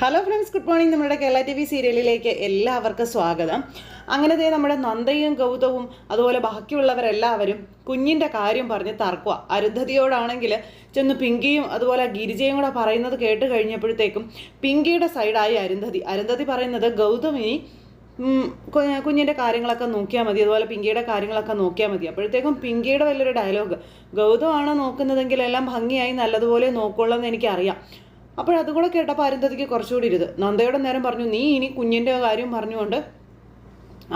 Hello friends good morning നമ്മുടെ Kerala T V സീരിയലിലേക്ക് എല്ലാവർക്കും സ്വാഗതം. അങ്ങനത്തെ നമ്മുടെ നന്ദയും ഗൗതവും അതുപോലെ ബാക്കിയുള്ളവരെല്ലാവരും കുഞ്ഞിന്റെ കാര്യം പറഞ്ഞ് തർക്കുക അരുന്ധതിയോടാണെങ്കിൽ ചെന്ന് പിങ്കിയും അതുപോലെ ഗിരിജയും കൂടെ പറയുന്നത് കേട്ട് കഴിഞ്ഞപ്പോഴത്തേക്കും പിങ്കിയുടെ സൈഡായി അരുന്ധതി. അരുന്ധതി പറയുന്നത് ഗൗതമിനി കുഞ്ഞിന്റെ കാര്യങ്ങളൊക്കെ നോക്കിയാൽ മതി. അതുപോലെ പിങ്കിയുടെ കാര്യങ്ങളൊക്കെ നോക്കിയാൽ മതി. അപ്പോഴത്തേക്കും പിങ്കിയുടെ വലിയൊരു ഡയലോഗ് ഗൗതമാണ് നോക്കുന്നതെങ്കിൽ എല്ലാം ഭംഗിയായി നല്ലതുപോലെ നോക്കുള്ളൂ എന്ന് എനിക്കറിയാം. അപ്പോഴതും കൂടെ കേട്ടപ്പോൾ അരുന്ധതിക്ക് കുറച്ചുകൂടി ഇരുത്. നന്ദയുടെ നേരം പറഞ്ഞു നീ ഇനി കുഞ്ഞിന്റെ കാര്യം പറഞ്ഞുകൊണ്ട്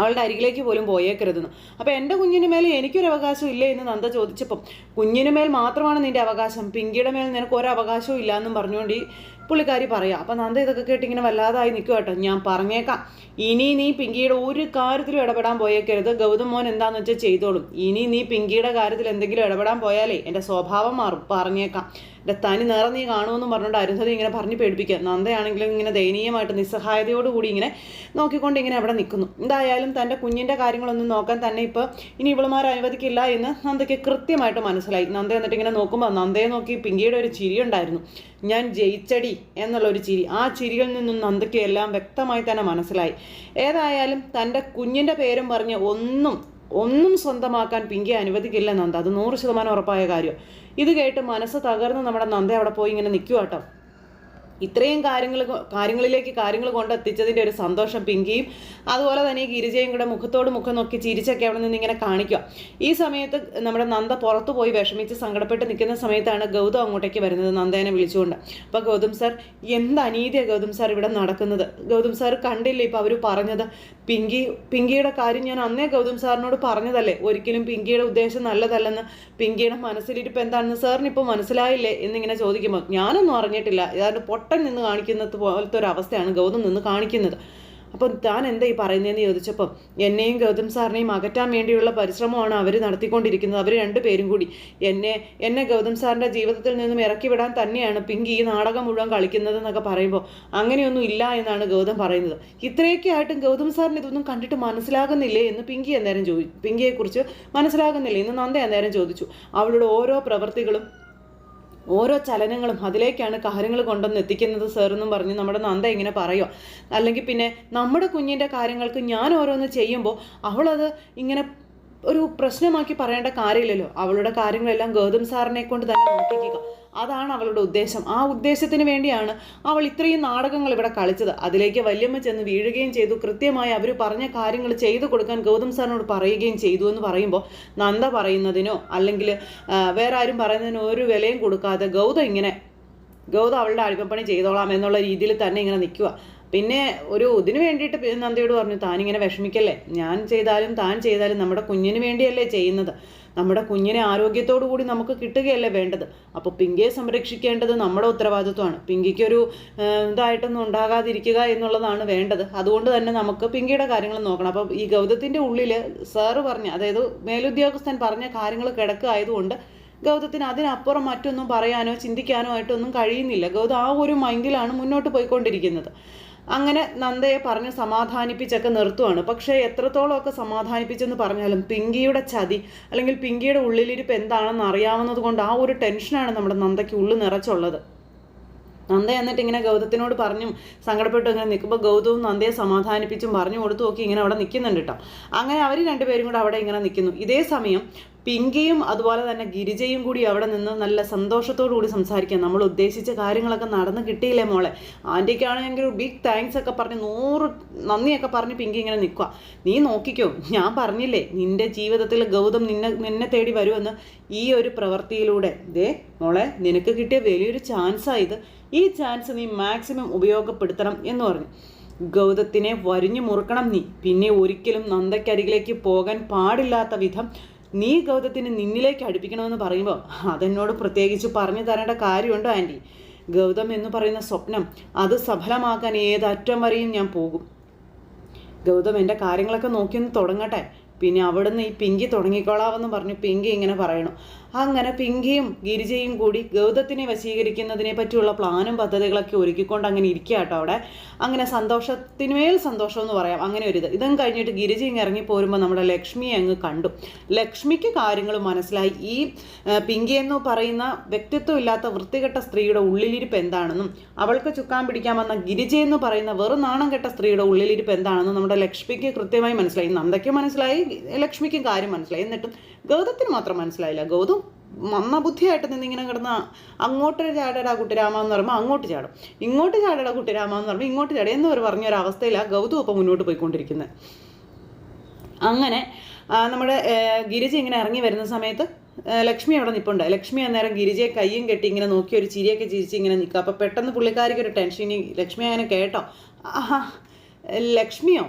അവളുടെ അരികിലേക്ക് പോലും പോയേക്കരുതെന്ന്. അപ്പോൾ എന്റെ കുഞ്ഞിന് മേൽ എനിക്കൊരു അവകാശം ഇല്ലേ എന്ന് നന്ദ ചോദിച്ചപ്പം കുഞ്ഞിന് മേൽ മാത്രമാണ് നിന്റെ അവകാശം. പിങ്കിയുടെ മേൽ നിനക്ക് ഒരു അവകാശവും ഇല്ല എന്നും പറഞ്ഞുകൊണ്ട് ഈ പുള്ളിക്കാരി പറയാം. അപ്പം നന്ദ ഇതൊക്കെ കേട്ടിങ്ങനെ വല്ലാതായി നിൽക്കുക കേട്ടോ ഞാൻ പറഞ്ഞേക്കാം. ഇനി നീ പിങ്കിയുടെ ഒരു കാര്യത്തിലും ഇടപെടാൻ പോയേക്കരുത്. ഗൗതം മോൻ എന്താന്ന് വെച്ചാൽ ചെയ്തോളും. ഇനി നീ പിങ്കിയുടെ കാര്യത്തിൽ എന്തെങ്കിലും ഇടപെടാൻ പോയാലേ എന്റെ സ്വഭാവം മാറും. പറഞ്ഞേക്കാം. എന്റെ തനി നിറം നീ കാണുമെന്ന് പറഞ്ഞുകൊണ്ട് അരുന്ധതി ഇങ്ങനെ പറഞ്ഞ് പേടിപ്പിക്കുക. നന്ദയാണെങ്കിലും ഇങ്ങനെ ദയനീയമായിട്ട് നിസ്സഹായതയോടുകൂടി ഇങ്ങനെ നോക്കിക്കൊണ്ട് ഇങ്ങനെ അവിടെ നിൽക്കുന്നു. എന്തായാലും തന്റെ കുഞ്ഞിന്റെ കാര്യങ്ങളൊന്നും നോക്കാൻ തന്നെ ഇപ്പോൾ ഇനി ഇവളുമാർ അനുവദിക്കില്ല എന്ന് നന്ദയ്ക്ക് കൃത്യമായിട്ട് മനസ്സിലായി. നന്ദ എന്നിട്ട് ഇങ്ങനെ നോക്കുമ്പോൾ നന്ദയെ നോക്കി പിങ്കിയുടെ ഒരു ചിരി ഉണ്ടായിരുന്നു. ഞാൻ ജയിച്ചടി എന്നുള്ള ഒരു ചിരി. ആ ചിരിയിൽ നിന്നും നന്ദയ്ക്ക് എല്ലാം വ്യക്തമായി തന്നെ മനസ്സിലായി. ഏതായാലും തന്റെ കുഞ്ഞിന്റെ പേരും പറഞ്ഞ് ഒന്നും ഒന്നും സ്വന്തമാക്കാൻ പിങ്കി അനുവദിക്കില്ല നന്ദ. അത് നൂറ് ശതമാനം ഉറപ്പായ കാര്യം. ഇത് കേട്ട് മനസ്സ് തകർന്ന് നമ്മുടെ നന്ദ അവിടെ പോയി ഇങ്ങനെ നിൽക്കുക കേട്ടോ ഇത്രയും കാര്യങ്ങൾ കാര്യങ്ങളിലേക്ക് കാര്യങ്ങൾ കൊണ്ടെത്തിച്ചതിന്റെ ഒരു സന്തോഷം പിങ്കിയും അതുപോലെ തന്നെ ഗിരിജയും കൂടെ മുഖത്തോട് മുഖം നോക്കി ചിരിച്ചൊക്കെ അവിടെ നിന്ന് ഇങ്ങനെ കാണിക്കുക. ഈ സമയത്ത് നമ്മുടെ നന്ദ പുറത്തു പോയി വിഷമിച്ച് സങ്കടപ്പെട്ട് നിൽക്കുന്ന സമയത്താണ് ഗൗതം അങ്ങോട്ടേക്ക് വരുന്നത്. നന്ദേനെ വിളിച്ചുകൊണ്ട്. അപ്പോൾ ഗൗതം സാർ എന്ത് അനീതിയാണ് ഗൗതം സാർ ഇവിടെ നടക്കുന്നത്? ഗൗതം സാർ കണ്ടില്ലേ ഇപ്പോൾ അവർ പറഞ്ഞത്? പിങ്കി പിങ്കിയുടെ കാര്യം ഞാൻ അന്നേ ഗൗതം സാറിനോട് പറഞ്ഞതല്ലേ. ഒരിക്കലും പിങ്കിയുടെ ഉദ്ദേശം നല്ലതല്ലെന്ന് പിങ്കിയുടെ മനസ്സിലിരിപ്പ് എന്താണെന്ന് സാറിന് ഇപ്പോൾ മനസ്സിലായില്ലേ എന്നിങ്ങനെ ചോദിക്കുമ്പോൾ ഞാനൊന്നും അറിഞ്ഞിട്ടില്ല. ഏതാണ്ട് പൊട്ടൻ നിന്ന് കാണിക്കുന്നത് പോലത്തെ ഒരു അവസ്ഥയാണ് ഗൗതം നിന്ന് കാണിക്കുന്നത്. അപ്പം താൻ എന്താ ഈ പറയുന്നതെന്ന് ചോദിച്ചപ്പം എന്നെയും ഗൗതം സാറിനെയും അകറ്റാൻ വേണ്ടിയുള്ള പരിശ്രമമാണ് അവർ നടത്തിക്കൊണ്ടിരിക്കുന്നത്. അവർ രണ്ടുപേരും കൂടി എന്നെ എന്നെ ഗൗതം സാറിന്റെ ജീവിതത്തിൽ നിന്നും ഇറക്കി വിടാൻ തന്നെയാണ് പിങ്കി ഈ നാടകം മുഴുവൻ കളിക്കുന്നത് എന്നൊക്കെ പറയുമ്പോൾ അങ്ങനെയൊന്നും ഇല്ല എന്നാണ് ഗൗതം പറയുന്നത്. ഇത്രയൊക്കെ ആയിട്ടും ഗൗതം സാറിന് ഇതൊന്നും കണ്ടിട്ട് മനസ്സിലാകുന്നില്ലേ എന്ന് പിങ്കി അന്നേരം ചോദിച്ചു പിങ്കിയെക്കുറിച്ച് മനസ്സിലാകുന്നില്ലേ എന്ന് നന്ദ അന്നേരം ചോദിച്ചു. അവളുടെ ഓരോ പ്രവൃത്തികളും ഓരോ ചലനങ്ങളും അതിലേക്കാണ് കാര്യങ്ങൾ കൊണ്ടുവന്ന് എത്തിക്കുന്നത് സാർ എന്നും പറഞ്ഞ് നമ്മുടെ നന്ദ ഇങ്ങനെ പറയുക അല്ലെങ്കിൽ പിന്നെ നമ്മുടെ കുഞ്ഞിന്റെ കാര്യങ്ങൾക്ക് ഞാൻ ഓരോന്ന് ചെയ്യുമ്പോൾ അവളത് ഇങ്ങനെ ഒരു പ്രശ്നമാക്കി പറയേണ്ട കാര്യമില്ലല്ലോ. അവളുടെ കാര്യങ്ങളെല്ലാം ഗൗതം സാറിനെ കൊണ്ട് തന്നെ നോക്കിക്കുക അതാണ് അവളുടെ ഉദ്ദേശം. ആ ഉദ്ദേശത്തിന് വേണ്ടിയാണ് അവൾ ഇത്രയും നാടകങ്ങൾ ഇവിടെ കളിച്ചത്. അതിലേക്ക് വല്യമ്മ ചെന്ന് വീഴുകയും ചെയ്തു. കൃത്യമായി അവർ പറഞ്ഞ കാര്യങ്ങൾ ചെയ്തു കൊടുക്കാൻ ഗൗതം സാറിനോട് പറയുകയും ചെയ്തു എന്ന് പറയുമ്പോൾ നന്ദ പറയുന്നതിനോ അല്ലെങ്കിൽ വേറെ ആരും പറയുന്നതിനോ ഒരു വിലയും കൊടുക്കാതെ ഗൗതം ഇങ്ങനെ ഗൗതം അവളുടെ അടിമപ്പണി ചെയ്തോളാം എന്നുള്ള രീതിയിൽ തന്നെ ഇങ്ങനെ നിൽക്കുക. പിന്നെ ഒരു ഇതിന് വേണ്ടിയിട്ട് നന്ദിയോട് പറഞ്ഞു താനിങ്ങനെ വിഷമിക്കല്ലേ? ഞാൻ ചെയ്താലും താൻ ചെയ്താലും നമ്മുടെ കുഞ്ഞിന് വേണ്ടിയല്ലേ ചെയ്യുന്നത്. നമ്മുടെ കുഞ്ഞിനെ ആരോഗ്യത്തോടു കൂടി നമുക്ക് കിട്ടുകയല്ലേ വേണ്ടത്. അപ്പോൾ പിങ്കിയെ സംരക്ഷിക്കേണ്ടത് നമ്മുടെ ഉത്തരവാദിത്വമാണ്. പിങ്കിക്കൊരു ഇതായിട്ടൊന്നും ഉണ്ടാകാതിരിക്കുക എന്നുള്ളതാണ് വേണ്ടത്. അതുകൊണ്ട് തന്നെ നമുക്ക് പിങ്കിയുടെ കാര്യങ്ങൾ നോക്കണം. അപ്പോൾ ഈ ഗൗതത്തിന്റെ ഉള്ളിൽ സാറ് പറഞ്ഞ അതായത് മേലുദ്യോഗസ്ഥൻ പറഞ്ഞ കാര്യങ്ങൾ കിടക്കുകയായതുകൊണ്ട് ഗൗതത്തിന് അതിനപ്പുറം മറ്റൊന്നും പറയാനോ ചിന്തിക്കാനോ ആയിട്ടൊന്നും കഴിയുന്നില്ല. ഗൗതം ആ ഒരു മൈൻഡിലാണ് മുന്നോട്ട് പോയിക്കൊണ്ടിരിക്കുന്നത്. അങ്ങനെ നന്ദയെ പറഞ്ഞ് സമാധാനിപ്പിച്ചൊക്കെ നിർത്തുവാണ്. പക്ഷേ എത്രത്തോളമൊക്കെ സമാധാനിപ്പിച്ചെന്ന് പറഞ്ഞാലും പിങ്കിയുടെ ചതി അല്ലെങ്കിൽ പിങ്കിയുടെ ഉള്ളിലിരിപ്പ് എന്താണെന്ന് അറിയാവുന്നത് കൊണ്ട് ആ ഒരു ടെൻഷനാണ് നമ്മുടെ നന്ദയ്ക്ക് ഉള്ളു നിറച്ചുള്ളത്. നന്ദ എന്നിട്ട് ഇങ്ങനെ ഗൗതത്തിനോട് പറഞ്ഞും സങ്കടപ്പെട്ട് ഇങ്ങനെ നിൽക്കുമ്പോൾ ഗൗതവും നന്ദയെ സമാധാനിപ്പിച്ചും പറഞ്ഞു കൊടുത്തു നോക്കി ഇങ്ങനെ അവിടെ നിൽക്കുന്നുണ്ട് കേട്ടോ അങ്ങനെ അവർ രണ്ടുപേരും കൂടെ അവിടെ ഇങ്ങനെ നിൽക്കുന്നു. ഇതേ സമയം പിങ്കിയും അതുപോലെ തന്നെ ഗിരിജയും കൂടി അവിടെ നിന്ന് നല്ല സന്തോഷത്തോടു കൂടി സംസാരിക്കാം. നമ്മൾ ഉദ്ദേശിച്ച കാര്യങ്ങളൊക്കെ നടന്ന് കിട്ടിയില്ലേ മോളെ? ആന്റിക്കാണെങ്കിൽ ബിഗ് താങ്ക്സ് ഒക്കെ പറഞ്ഞ് നൂറ് നന്ദിയൊക്കെ പറഞ്ഞ് പിങ്കി ഇങ്ങനെ നിൽക്കുക നീ നോക്കിക്കോ ഞാൻ പറഞ്ഞില്ലേ നിന്റെ ജീവിതത്തിൽ ഗൗതം നിന്നെ നിന്നെ തേടി വരുമെന്ന് ഈ ഒരു പ്രവൃത്തിയിലൂടെ. ദേ മോളെ നിനക്ക് കിട്ടിയ വലിയൊരു ചാൻസാണ് ഇത്. ഈ ചാൻസ് നീ മാക്സിമം ഉപയോഗപ്പെടുത്തണം എന്ന് പറഞ്ഞു. ഗൗതത്തിനെ വരിഞ്ഞു മുറുക്കണം നീ. പിന്നെ ഒരിക്കലും നന്ദയ്ക്കരികിലേക്ക് പോകാൻ പാടില്ലാത്ത വിധം നീ ഗൗതത്തിനെ നിന്നിലേക്ക് അടുപ്പിക്കണമെന്ന് പറയുമ്പോൾ അതെന്നോട് പ്രത്യേകിച്ച് പറഞ്ഞു തരേണ്ട കാര്യമുണ്ടോ ആന്റി ഗൗതം എന്ന് പറയുന്ന സ്വപ്നം അത് സഫലമാക്കാൻ ഏതറ്റം വരെയും ഞാൻ പോകും. ഗൗതം എന്റെ കാര്യങ്ങളൊക്കെ നോക്കിയൊന്ന് തുടങ്ങട്ടെ. പിന്നെ അവിടുന്ന് ഈ പിങ്കി തുടങ്ങിക്കോളാവെന്ന് പറഞ്ഞു പിങ്കി ഇങ്ങനെ പറയണു. അങ്ങനെ പിങ്കിയും ഗിരിജയും കൂടി ഗൗതത്തിനെ വശീകരിക്കുന്നതിനെ പറ്റിയുള്ള പ്ലാനും പദ്ധതികളൊക്കെ ഒരുക്കിക്കൊണ്ട് അങ്ങനെ ഇരിക്കുക കേട്ടോ അവിടെ. അങ്ങനെ സന്തോഷത്തിനുമേൽ സന്തോഷം എന്ന് പറയാം. അങ്ങനെ ഒരു ഇത്. ഇതും കഴിഞ്ഞിട്ട് ഗിരിജ ഇങ്ങ് ഇറങ്ങി പോരുമ്പോൾ നമ്മുടെ ലക്ഷ്മിയെ അങ്ങ് കണ്ടു. ലക്ഷ്മിക്ക് കാര്യങ്ങൾ മനസ്സിലായി. ഈ പിങ്കി എന്ന് പറയുന്ന വ്യക്തിത്വം ഇല്ലാത്ത വൃത്തികെട്ട സ്ത്രീയുടെ ഉള്ളിലിരിപ്പ് എന്താണെന്നും അവൾക്ക് ചുക്കാൻ പിടിക്കാൻ വന്ന ഗിരിജ എന്ന് പറയുന്ന വെറും നാണം കെട്ട സ്ത്രീയുടെ ഉള്ളിലിരിപ്പ് എന്താണെന്നും നമ്മുടെ ലക്ഷ്മിക്ക് കൃത്യമായി മനസ്സിലായി. നന്ദയ്ക്ക് മനസ്സിലായി ലക്ഷ്മിക്കും കാര്യം മനസ്സിലായി. എന്നിട്ടും ഗൗതത്തിന് മാത്രം മനസ്സിലായില്ല. ഗൗതം മന്ദബുദ്ധിയായിട്ട് നിന്നിങ്ങനെ കിടന്ന അങ്ങോട്ട് ചാടടാ കുട്ടിരാമ എന്ന് പറയുമ്പോൾ അങ്ങോട്ട് ചാടും. ഇങ്ങോട്ട് ചാടടാ കുട്ടിരാമ എന്ന് പറയുമ്പോൾ ഇങ്ങോട്ട് ചാടും എന്നവർ പറഞ്ഞൊരവസ്ഥയിലാണ് ഗൗതം ഇപ്പം മുന്നോട്ട് പോയിക്കൊണ്ടിരിക്കുന്നത് അങ്ങനെ നമ്മുടെ ഗിരിജ ഇങ്ങനെ ഇറങ്ങി വരുന്ന സമയത്ത് ലക്ഷ്മി അവിടെ നിൽപ്പുണ്ട് ലക്ഷ്മി അന്നേരം ഗിരിജയെ കയ്യും കെട്ടി ഇങ്ങനെ നോക്കി ഒരു ചിരിയൊക്കെ ചിരിച്ച് ഇങ്ങനെ നിൽക്കുക അപ്പോൾ പെട്ടെന്ന് പുള്ളിക്കാരിക്ക് ഒരു ടെൻഷൻ ലക്ഷ്മി അങ്ങനെ കേട്ടോ. ആഹാ ലക്ഷ്മിയോ?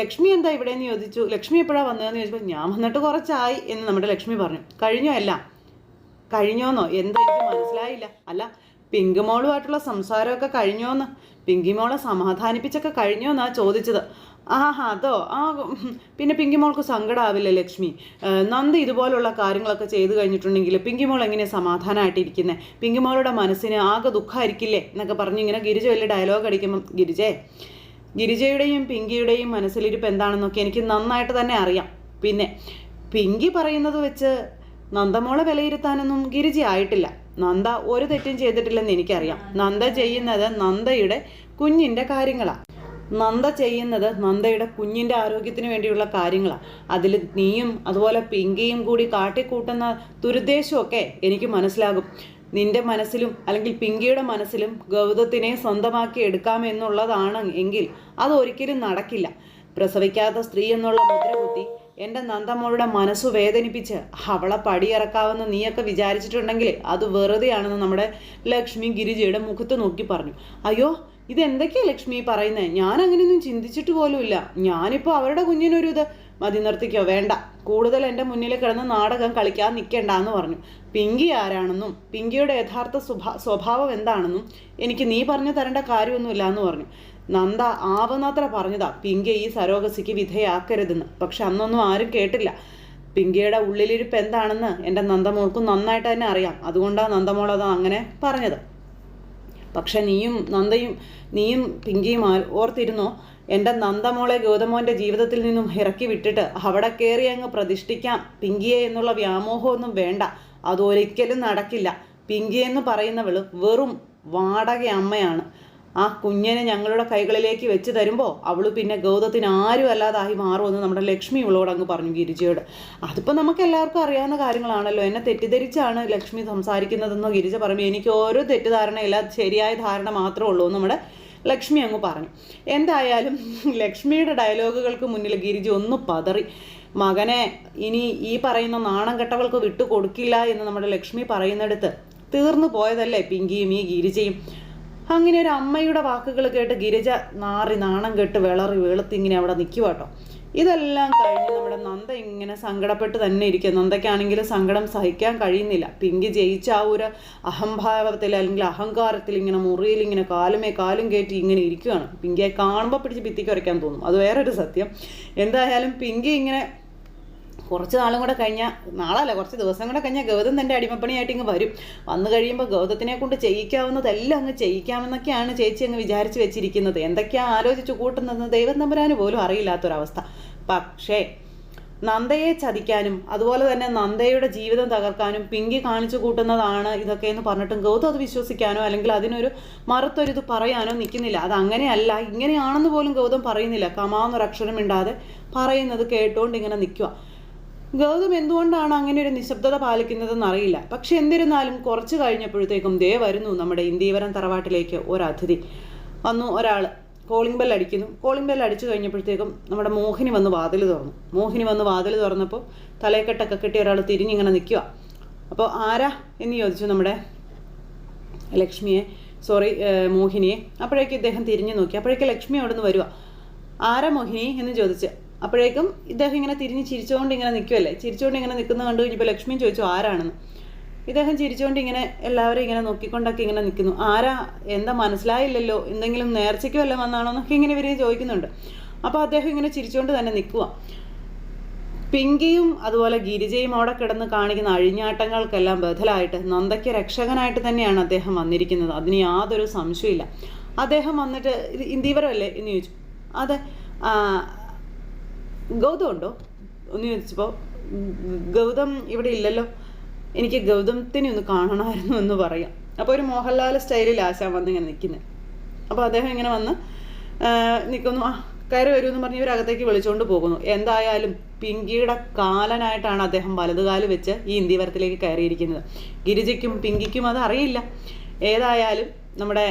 ലക്ഷ്മി എന്താ ഇവിടെ എന്ന് ചോദിച്ചു. ലക്ഷ്മി എപ്പോഴാണ് വന്നതെന്ന് ചോദിച്ചപ്പോൾ ഞാൻ വന്നിട്ട് കുറച്ചായി എന്ന് നമ്മുടെ ലക്ഷ്മി പറഞ്ഞു. കഴിഞ്ഞോ എല്ലാം? കഴിഞ്ഞോന്നോ? എന്തോ എനിക്ക് മനസ്സിലായില്ല. അല്ല പിങ്ക് മോളുമായിട്ടുള്ള സംസാരമൊക്കെ കഴിഞ്ഞോന്ന്? പിങ്കി മോളെ സമാധാനിപ്പിച്ചൊക്കെ കഴിഞ്ഞോന്നാ ചോദിച്ചത്. ആ അതോ? ആ പിന്നെ പിങ്കി മോൾക്ക് സങ്കടമാവില്ല ലക്ഷ്മി. നന്ദി ഇതുപോലുള്ള കാര്യങ്ങളൊക്കെ ചെയ്തു കഴിഞ്ഞിട്ടുണ്ടെങ്കിൽ പിങ്കി മോൾ സമാധാനമായിട്ടിരിക്കുന്നത് പിങ്കി മോളുടെ മനസ്സിന് ആകെ ദുഃഖമായിരിക്കില്ലേ എന്നൊക്കെ പറഞ്ഞ് ഇങ്ങനെ ഗിരിജ വലിയ ഡയലോഗ് അടിക്കുമ്പം ഗിരിജേ ഗിരിജയുടെയും പിങ്കിയുടെയും മനസ്സിലിരിപ്പ് എന്താണെന്നൊക്കെ എനിക്ക് നന്നായിട്ട് തന്നെ അറിയാം. പിന്നെ പിങ്കി പറയുന്നത് വെച്ച് നന്ദമോളെ വിലയിരുത്താനൊന്നും ഗിരിജി ആയിട്ടില്ല നന്ദ ഒരു തെറ്റും ചെയ്തിട്ടില്ലെന്ന് എനിക്കറിയാം. നന്ദ ചെയ്യുന്നത് നന്ദയുടെ കുഞ്ഞിന്റെ കാര്യങ്ങളാണ് നന്ദ ചെയ്യുന്നത് നന്ദയുടെ കുഞ്ഞിന്റെ ആരോഗ്യത്തിന് വേണ്ടിയുള്ള കാര്യങ്ങളാണ് അതിൽ നീയും അതുപോലെ പിങ്കിയും കൂടി കാട്ടിക്കൂട്ടുന്ന ദുരുദ്ദേശമൊക്കെ എനിക്ക് മനസ്സിലാകും. നിന്റെ മനസ്സിലും അല്ലെങ്കിൽ പിങ്കിയുടെ മനസ്സിലും ഗൗതത്തിനെ സ്വന്തമാക്കി എടുക്കാമെന്നുള്ളതാണ് എങ്കിൽ അതൊരിക്കലും നടക്കില്ല. പ്രസവിക്കാത്ത സ്ത്രീ എന്നുള്ള മുദ്ര കുത്തി എന്റെ നന്ദമോളുടെ മനസ്സു വേദനിപ്പിച്ച് അവളെ പടിയിറക്കാവെന്ന് നീയൊക്കെ വിചാരിച്ചിട്ടുണ്ടെങ്കിൽ അത് വെറുതെയാണെന്ന് നമ്മുടെ ലക്ഷ്മി ഗിരിജയുടെ മുഖത്ത് നോക്കി പറഞ്ഞു. അയ്യോ ഇതെന്തൊക്കെയാ ലക്ഷ്മി പറയുന്നത് ഞാൻ അങ്ങനെയൊന്നും ചിന്തിച്ചിട്ട് പോലുമില്ല. ഞാനിപ്പോൾ അവരുടെ കുഞ്ഞിനൊരു ഇത്. മതി നിർത്തിക്കോ വേണ്ട. കൂടുതൽ എന്റെ മുന്നിൽ കിടന്ന് നാടകം കളിക്കാൻ നിൽക്കേണ്ട എന്ന് പറഞ്ഞു. പിങ്കി ആരാണെന്നും പിങ്കിയുടെ യഥാർത്ഥ സ്വഭാ സ്വഭാവം എന്താണെന്നും എനിക്ക് നീ പറഞ്ഞു തരേണ്ട കാര്യമൊന്നുമില്ല എന്ന് പറഞ്ഞു. നന്ദ ആവുന്നത്ര പറഞ്ഞതാ. പിങ്കെ ഈ സരോഗസിക്ക് വിധേയാക്കരുതെന്ന്. പക്ഷെ അന്നൊന്നും ആരും കേട്ടില്ല. പിങ്കയുടെ ഉള്ളിലിരിപ്പ് എന്താണെന്ന് എന്റെ നന്ദമോൾക്കും നന്നായിട്ട് തന്നെ അറിയാം. അതുകൊണ്ടാണ് നന്ദമോൾ അത് അങ്ങനെ പറഞ്ഞത്. പക്ഷെ നീയും നന്ദയും നീയും പിങ്കിയും ഓർത്തിരുന്നോ? എന്റെ നന്ദമോളെ ഗൗതമോന്റെ ജീവിതത്തിൽ നിന്നും ഇറക്കി വിട്ടിട്ട് അവിടെ കയറി അങ്ങ് പ്രതിഷ്ഠിക്കാം. പിങ്കിയെ എന്നുള്ള വ്യാമോഹമൊന്നും വേണ്ട. അതൊരിക്കലും നടക്കില്ല. പിങ്കി എന്ന് വെറും വാടക അമ്മയാണ് ആ കുഞ്ഞിനെ ഞങ്ങളുടെ കൈകളിലേക്ക് വെച്ച് തരുമ്പോൾ അവൾ പിന്നെ ഗൗതത്തിന് ആരും അല്ലാതായി മാറുമെന്ന് നമ്മുടെ ലക്ഷ്മി ഇവളോട് അങ്ങ് പറഞ്ഞു ഗിരിജയോട്. അതിപ്പോൾ നമുക്ക് എല്ലാവർക്കും അറിയാവുന്ന കാര്യങ്ങളാണല്ലോ. എന്നെ തെറ്റിദ്ധരിച്ചാണ് ലക്ഷ്മി സംസാരിക്കുന്നതെന്നോ ഗിരിജ പറയുമ്പോൾ എനിക്ക് ഓരോ തെറ്റിദ്ധാരണയില്ല ശരിയായ ധാരണ മാത്രമേ ഉള്ളൂ എന്ന് നമ്മുടെ ലക്ഷ്മി അങ്ങ് പറഞ്ഞു. എന്തായാലും ലക്ഷ്മിയുടെ ഡയലോഗുകൾക്ക് മുന്നിൽ ഗിരിജ ഒന്ന് പതറി. മകനെ ഇനി ഈ പറയുന്ന നാണം കെട്ടവൾക്ക് വിട്ടു കൊടുക്കില്ല എന്ന് നമ്മുടെ ലക്ഷ്മി പറയുന്നിടത്ത് തീർന്നു പോയതല്ലേ പിങ്കിയും ഈ ഗിരിജയും. അങ്ങനെ ഒരു അമ്മയുടെ വാക്കുകൾ കേട്ട് ഗിരിജ നാറി നാണം കെട്ട് വിളറി വെളുത്തിങ്ങനെ അവിടെ നിൽക്കുക കേട്ടോ ഇതെല്ലാം കഴിഞ്ഞ് നമ്മുടെ നന്ദ ഇങ്ങനെ സങ്കടപ്പെട്ട് തന്നെ ഇരിക്കുക നന്ദയ്ക്കാണെങ്കിൽ സങ്കടം സഹിക്കാൻ കഴിയുന്നില്ല. പിങ്കി ജയിച്ച ആ ഒരു അഹംഭാവത്തിൽ അല്ലെങ്കിൽ അഹങ്കാരത്തിൽ ഇങ്ങനെ മുറിയിൽ ഇങ്ങനെ കാലുമേ കാലും കയറ്റി ഇങ്ങനെ ഇരിക്കുകയാണ് പിങ്കിയെ കാണുമ്പോൾ പിടിച്ച് ഭിത്തിക്ക് വരയ്ക്കാൻ തോന്നും. അത് വേറൊരു സത്യം. എന്തായാലും പിങ്കി ഇങ്ങനെ കുറച്ച് നാളും കൂടെ കഴിഞ്ഞാൽ നാളല്ല കുറച്ച് ദിവസം കൂടെ കഴിഞ്ഞാൽ ഗൗതം തന്റെ അടിമപ്പണിയായിട്ട് ഇങ്ങ് വരും. വന്നു കഴിയുമ്പോൾ ഗൗതത്തിനെ കൊണ്ട് ചെയ്യിക്കാവുന്നതെല്ലാം അങ്ങ് ചെയ്യിക്കാമെന്നൊക്കെയാണ് ചേച്ചി അങ്ങ് വിചാരിച്ചു വെച്ചിരിക്കുന്നത്. എന്തൊക്കെയാ ആലോചിച്ച് കൂട്ടുന്നതെന്ന് ദൈവം തമ്പുരാന് പോലും അറിയില്ലാത്തൊരവസ്ഥ. പക്ഷേ നന്ദയെ ചതിക്കാനും അതുപോലെ തന്നെ നന്ദയുടെ ജീവിതം തകർക്കാനും പിങ്കി കാണിച്ചു കൂട്ടുന്നതാണ് ഇതൊക്കെ എന്ന് പറഞ്ഞിട്ടും ഗൗതം അത് വിശ്വസിക്കാനോ അല്ലെങ്കിൽ അതിനൊരു മറുത്തൊരിത് പറയാനോ നിൽക്കുന്നില്ല. അത് അങ്ങനെയല്ല ഇങ്ങനെയാണെന്ന് പോലും ഗൗതം പറയുന്നില്ല. കമാന്നൊരക്ഷരം ഇണ്ടാതെ പറയുന്നത് കേട്ടുകൊണ്ട് ഇങ്ങനെ നിൽക്കുക ഗൗതം എന്തുകൊണ്ടാണ് അങ്ങനെ ഒരു നിശബ്ദത പാലിക്കുന്നതെന്ന് അറിയില്ല. പക്ഷെ എന്നിരുന്നാലും കുറച്ച് കഴിഞ്ഞപ്പോഴത്തേക്കും ദേ വരുന്നു നമ്മുടെ ഇന്ദീവരം തറവാട്ടിലേക്ക് ഒരു അതിഥി വന്നു ഒരാൾ കോളിംഗ് ബെൽ അടിക്കുന്നു. കോളിംഗ് ബെൽ അടിച്ചു കഴിഞ്ഞപ്പോഴത്തേക്കും നമ്മുടെ മോഹിനി വന്ന് വാതിൽ തുറന്നു. മോഹിനി വന്ന് വാതിൽ തുറന്നപ്പോൾ തലയെക്കെട്ടൊക്കെ കെട്ടി ഒരാൾ തിരിഞ്ഞിങ്ങനെ നിൽക്കുക അപ്പോൾ ആരാ എന്ന് ചോദിച്ചു നമ്മുടെ ലക്ഷ്മിയെ സോറി മോഹിനിയെ. അപ്പോഴേക്കും ഇദ്ദേഹം തിരിഞ്ഞു നോക്കി. അപ്പോഴേക്കും ലക്ഷ്മി അവിടെ നിന്ന് വരിക ആരാ മോഹിനി? എന്ന് ചോദിച്ച്. അപ്പോഴേക്കും ഇദ്ദേഹം ഇങ്ങനെ തിരിഞ്ഞ് ചിരിച്ചുകൊണ്ട് ഇങ്ങനെ നിൽക്കുമല്ലേ ചിരിച്ചുകൊണ്ട് ഇങ്ങനെ നിൽക്കുന്നത് കണ്ടു കഴിഞ്ഞപ്പോൾ ലക്ഷ്മി ചോദിച്ചു ആരാണെന്ന്? ഇദ്ദേഹം ചിരിച്ചുകൊണ്ട് ഇങ്ങനെ എല്ലാവരും ഇങ്ങനെ നോക്കിക്കൊണ്ടൊക്കെ ഇങ്ങനെ നിൽക്കുന്നു. ആരാ? എന്താ മനസ്സിലായില്ലല്ലോ? എന്തെങ്കിലും നേർച്ചയ്ക്ക് വല്ലതും വന്നാണോ? എന്നൊക്കെ ഇങ്ങനെ ഇവരെയും ചോദിക്കുന്നുണ്ട്. അപ്പോൾ അദ്ദേഹം ഇങ്ങനെ ചിരിച്ചുകൊണ്ട് തന്നെ നിൽക്കുക പിങ്കിയും അതുപോലെ ഗിരിജയും അവിടെ കിടന്ന് കാണിക്കുന്ന അഴിഞ്ഞാട്ടങ്ങൾക്കെല്ലാം ബദലായിട്ട് നന്ദയ്ക്ക് രക്ഷകനായിട്ട് തന്നെയാണ് അദ്ദേഹം വന്നിരിക്കുന്നത്. അതിന് യാതൊരു സംശയമില്ല അദ്ദേഹം വന്നിട്ട് ഇത് ഇന്ദീവരമല്ലേ എന്ന് ചോദിച്ചു. അതെ. ഗൗതം ഉണ്ടോ ഒന്ന് ചോദിച്ചപ്പോൾ ഗൗതം ഇവിടെ ഇല്ലല്ലോ. എനിക്ക് ഗൗതത്തിനെ ഒന്ന് കാണണമായിരുന്നു എന്ന് പറയാം. അപ്പോൾ ഒരു മോഹൻലാൽ സ്റ്റൈലിൽ ആശാൻ വന്ന് ഇങ്ങനെ നിൽക്കുന്നത് അപ്പോൾ അദ്ദേഹം ഇങ്ങനെ വന്ന് നിൽക്കുന്നു ആ കയറി വരുമെന്ന് പറഞ്ഞ് ഇവരകത്തേക്ക് വിളിച്ചുകൊണ്ട് പോകുന്നു. എന്തായാലും പിങ്കിയുടെ കാലനായിട്ടാണ് അദ്ദേഹം വലതുകാൽ വെച്ച് ഈ ഇന്ത്യവരത്തിലേക്ക് കയറിയിരിക്കുന്നത്. ഗിരിജയ്ക്കും പിങ്കിക്കും അത് അറിയില്ല. ഏതായാലും നമ്മുടെ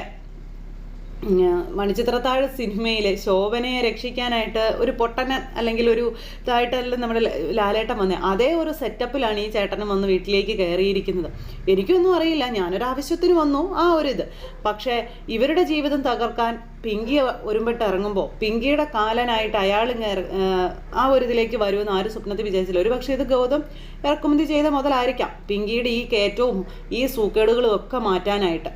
മണിച്ചിത്രത്താഴ് സിനിമയിൽ ശോഭനയെ രക്ഷിക്കാനായിട്ട് ഒരു പൊട്ടനെ അല്ലെങ്കിൽ ഒരു ഇതായിട്ടല്ല നമ്മുടെ ലാലേട്ടൻ വന്നത് അതേ ഒരു സെറ്റപ്പിലാണ് ഈ ചേട്ടനും വന്ന് വീട്ടിലേക്ക് കയറിയിരിക്കുന്നത്. എനിക്കൊന്നും അറിയില്ല. ഞാനൊരു ആവശ്യത്തിന് വന്നു ആ ഒരു ഇത്. പക്ഷേ ഇവരുടെ ജീവിതം തകർക്കാൻ പിങ്കി ഒരുമ്പിട്ട് ഇറങ്ങുമ്പോൾ പിങ്കിയുടെ കാലനായിട്ട് അയാൾ ആ ഒരു ഇതിലേക്ക് വരുമെന്ന് ആരും സ്വപ്നത്തിൽ വിചാരിച്ചില്ല. ഒരു പക്ഷേ ഇത് ഗൗതം ഇറക്കുമതി ചെയ്ത മുതലായിരിക്കാം പിങ്കിയുടെ ഈ കയറ്റവും ഈ സൂക്കേടുകളും ഒക്കെ മാറ്റാനായിട്ട്.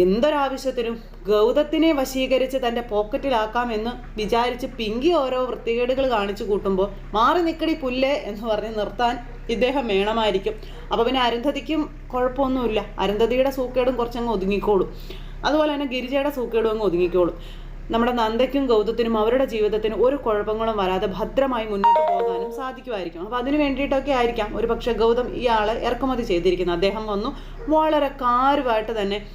എന്തൊരാവശ്യത്തിനും ഗൗതത്തിനെ വശീകരിച്ച് തന്റെ പോക്കറ്റിലാക്കാമെന്ന് വിചാരിച്ച് പിങ്കി ഓരോ വൃത്തികേടുകൾ കാണിച്ചു കൂട്ടുമ്പോൾ മാറി നിക്കടി പുല്ലേ എന്ന് പറഞ്ഞ് നിർത്താൻ ഇദ്ദേഹം വേണമായിരിക്കും അപ്പോൾ പിന്നെ അരുന്ധതിക്കും കുഴപ്പമൊന്നുമില്ല. അരുന്ധതിയുടെ സൂക്കേടും കുറച്ചങ്ങ് ഒതുങ്ങിക്കോളും. അതുപോലെ തന്നെ ഗിരിജയുടെ സൂക്കേടും അങ്ങ് ഒതുങ്ങിക്കോളും. നമ്മുടെ നന്ദയ്ക്കും ഗൗതത്തിനും അവരുടെ ജീവിതത്തിന് ഒരു കുഴപ്പങ്ങളും വരാതെ ഭദ്രമായി മുന്നോട്ട് പോകാനും സാധിക്കുമായിരിക്കും. അപ്പോൾ അതിന് വേണ്ടിയിട്ടൊക്കെ ആയിരിക്കാം. ഒരു പക്ഷേ ഗൗതം ഇയാളെ ഇറക്കുമതി ചെയ്തിരിക്കുന്നത്. അദ്ദേഹം വന്നു. വളരെ കാരുമായിട്ട് തന്നെ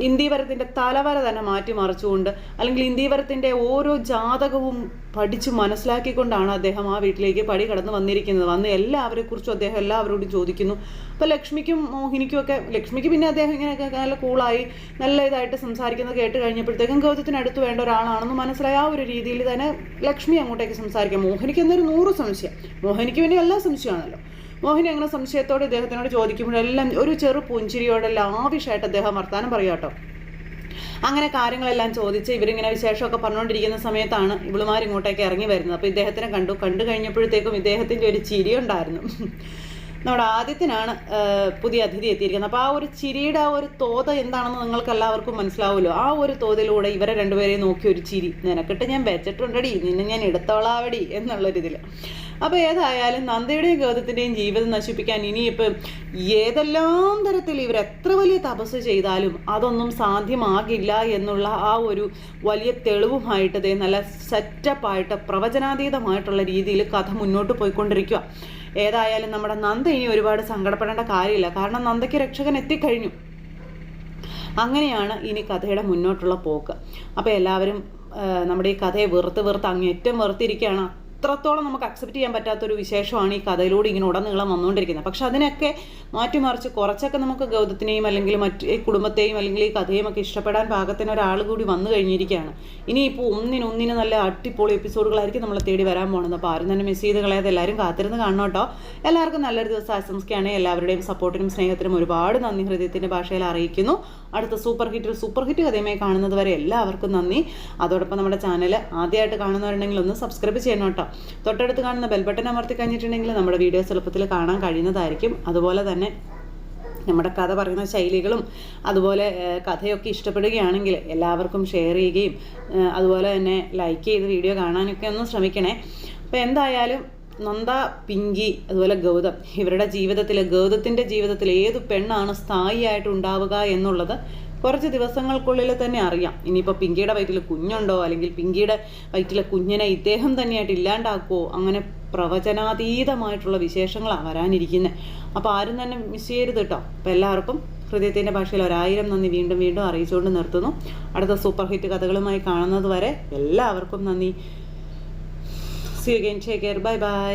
ഇന്ദീവരത്തിന്റെ തലവര തന്നെ മാറ്റിമറിച്ചുകൊണ്ട് അല്ലെങ്കിൽ ഇന്ദീവരത്തിന്റെ ഓരോ ജാതകവും പഠിച്ച് മനസ്സിലാക്കിക്കൊണ്ടാണ് അദ്ദേഹം ആ വീട്ടിലേക്ക് പടി കടന്ന് വന്നിരിക്കുന്നത്. വന്ന് എല്ലാവരെ കുറിച്ചും അദ്ദേഹം എല്ലാവരോടും ചോദിക്കുന്നു. അപ്പോൾ ലക്ഷ്മിക്കും മോഹിനിക്കും ഒക്കെ ലക്ഷ്മിക്ക് പിന്നെ അദ്ദേഹം ഇങ്ങനെയൊക്കെ നല്ല കൂളായി നല്ല ഇതായിട്ട് സംസാരിക്കുന്നത് കേട്ട് കഴിഞ്ഞപ്പോഴത്തേക്കും ഗൗതത്തിന് അടുത്ത് വേണ്ട ഒരാളാണെന്ന് മനസ്സിലായ. ആ ഒരു രീതിയിൽ തന്നെ ലക്ഷ്മി അങ്ങോട്ടേക്ക് സംസാരിക്കാം. മോഹിനിക്ക് എന്നൊരു നൂറ് സംശയം. മോഹിനിക്ക് പിന്നെ എല്ലാ സംശയമാണല്ലോ. മോഹിനി അങ്ങനെ സംശയത്തോടെ ഇദ്ദേഹത്തിനോട് ചോദിക്കുമ്പോഴെല്ലാം ഒരു ചെറു പുഞ്ചിരിയോടെല്ലാം ലാവിഷായിട്ട് അദ്ദേഹം വർത്താനം പറയാട്ടോ അങ്ങനെ കാര്യങ്ങളെല്ലാം ചോദിച്ച് ഇവരിങ്ങനെ വിശേഷമൊക്കെ പറഞ്ഞുകൊണ്ടിരിക്കുന്ന സമയത്താണ് ഇവളുമാർ ഇങ്ങോട്ടേക്ക് ഇറങ്ങി വരുന്നത്. അപ്പോൾ ഇദ്ദേഹത്തിനെ കണ്ടു. കണ്ടു കഴിഞ്ഞപ്പോഴത്തേക്കും ഇദ്ദേഹത്തിന്റെ ഒരു ചിരി ഉണ്ടായിരുന്നു. നമ്മുടെ ആദ്യത്തിനാണ് പുതിയ അതിഥി എത്തിയിരിക്കുന്നത്. അപ്പോൾ ആ ഒരു ചിരിയുടെ ആ ഒരു തോത് എന്താണെന്ന് നിങ്ങൾക്ക് എല്ലാവർക്കും മനസ്സിലാവുമല്ലോ. ആ ഒരു തോതിലൂടെ ഇവരെ രണ്ടുപേരെയും നോക്കി ഒരു ചിരി. നിനക്കിട്ട് ഞാൻ വെച്ചിട്ടുണ്ടടി. നിന്നെ ഞാൻ എടുത്തോളാവടി എന്നുള്ളൊരിതിൽ അപ്പോൾ ഏതായാലും നന്ദയുടെയും ഗൗതത്തിന്റെയും ജീവിതം നശിപ്പിക്കാൻ ഇനിയിപ്പം ഏതെല്ലാം തരത്തിൽ ഇവർ എത്ര വലിയ തപസ് ചെയ്താലും അതൊന്നും സാധ്യമാകില്ല എന്നുള്ള ആ ഒരു വലിയ തെളിവുമായിട്ട് ദേ നല്ല സെറ്റപ്പായിട്ട് പ്രവചനാതീതമായിട്ടുള്ള രീതിയിൽ കഥ മുന്നോട്ട് പോയിക്കൊണ്ടിരിക്കുക. ഏതായാലും നമ്മുടെ നന്ദ ഇനി ഒരുപാട് സങ്കടപ്പെടേണ്ട കാര്യമില്ല. കാരണം നന്ദയ്ക്ക് രക്ഷകൻ എത്തിക്കഴിഞ്ഞു. അങ്ങനെയാണ് ഇനി കഥയുടെ മുന്നോട്ടുള്ള പോക്ക്. അപ്പോൾ എല്ലാവരും നമ്മുടെ ഈ കഥയെ വെറുത്ത് വെറുത്ത് അങ്ങേറ്റം വെറുത്തിരിക്കുകയാണ്. അത്രത്തോളം നമുക്ക് അക്സെപ്റ്റ് ചെയ്യാൻ പറ്റാത്തൊരു വിശേഷമാണ് ഈ കഥയിലൂടെ ഇങ്ങനെ ഉടനീളം വന്നുകൊണ്ടിരിക്കുന്നത്. പക്ഷെ അതിനൊക്കെ മാറ്റിമറിച്ച് കുറച്ചൊക്കെ നമുക്ക് ഗൗതത്തിനെയും അല്ലെങ്കിൽ മറ്റ് ഈ കുടുംബത്തെയും അല്ലെങ്കിൽ ഈ കഥയും ഒക്കെ ഇഷ്ടപ്പെടാൻ പാകത്തിന് ഒരാൾ കൂടി വന്നു കഴിഞ്ഞിരിക്കുകയാണ്. ഇനിയിപ്പോൾ ഒന്നിനൊന്നിന് നല്ല അടിപൊളി എപ്പിസോഡുകളായിരിക്കും നമ്മളെ തേടി വരാൻ പോകുന്നത്. അപ്പോൾ ആരും തന്നെ മിസ് ചെയ്ത് കളയാതെ എല്ലാവരും കാത്തിരുന്ന് കാണണം കേട്ടോ. എല്ലാവർക്കും നല്ലൊരു ദിവസം ആശംസിക്കുകയാണ്. എല്ലാവരുടെയും സപ്പോർട്ടിനും സ്നേഹത്തിനും ഒരുപാട് നന്ദി. ഹൃദയത്തിന്റെ ഭാഷയിൽ അറിയിക്കുന്നു. അടുത്ത സൂപ്പർ ഹിറ്റ് സൂപ്പർ ഹിറ്റ് കഥയുമായി കാണുന്നത് വരെ എല്ലാവർക്കും നന്ദി. അതോടൊപ്പം നമ്മുടെ ചാനൽ ആദ്യമായിട്ട് കാണുന്നവരുണ്ടെങ്കിൽ ഒന്ന് സബ്സ്ക്രൈബ് ചെയ്യണം കേട്ടോ. തൊട്ടടുത്ത് കാണുന്ന ബെൽ ബട്ടൺ അമർത്തി കഴിഞ്ഞിട്ടുണ്ടെങ്കിൽ നമ്മുടെ വീഡിയോസ് എളുപ്പത്തിൽ കാണാൻ കഴിയുന്നതായിരിക്കും. അതുപോലെ തന്നെ നമ്മുടെ കഥ പറയുന്ന ശൈലികളും അതുപോലെ കഥയൊക്കെ ഇഷ്ടപ്പെടുകയാണെങ്കിൽ എല്ലാവർക്കും ഷെയർ ചെയ്യുകയും അതുപോലെ തന്നെ ലൈക്ക് ചെയ്ത് വീഡിയോ കാണാനൊക്കെ ഒന്ന് ശ്രമിക്കണേ. അപ്പോൾ എന്തായാലും നന്ദ പിങ്കി അതുപോലെ ഗൗതം ഇവരുടെ ജീവിതത്തിൽ ഗൗതത്തിന്റെ ജീവിതത്തിൽ ഏത് പെണ്ണാണ് സ്ഥായിയായിട്ട് ഉണ്ടാവുക എന്നുള്ളത് കുറച്ച് ദിവസങ്ങൾക്കുള്ളിൽ തന്നെ അറിയാം. ഇനിയിപ്പോൾ പിങ്കിയുടെ വയറ്റിൽ കുഞ്ഞുണ്ടോ? അല്ലെങ്കിൽ പിങ്കിയുടെ വയറ്റിലെ കുഞ്ഞിനെ ഇദ്ദേഹം തന്നെയായിട്ട് ഇല്ലാണ്ടാക്കുമോ അങ്ങനെ പ്രവചനാതീതമായിട്ടുള്ള വിശേഷങ്ങളാണ് വരാനിരിക്കുന്നത് അപ്പോൾ ആരും തന്നെ മിസ് ചെയ്യരുത് കേട്ടോ അപ്പോൾ എല്ലാവർക്കും ഹൃദയത്തിന്റെ ഭാഷയിൽ ഒരായിരം നന്ദി വീണ്ടും വീണ്ടും അറിയിച്ചുകൊണ്ട് നിർത്തുന്നു. അടുത്ത സൂപ്പർ ഹിറ്റ് കഥകളുമായി കാണുന്നത് വരെ എല്ലാവർക്കും നന്ദി. See you again take care bye bye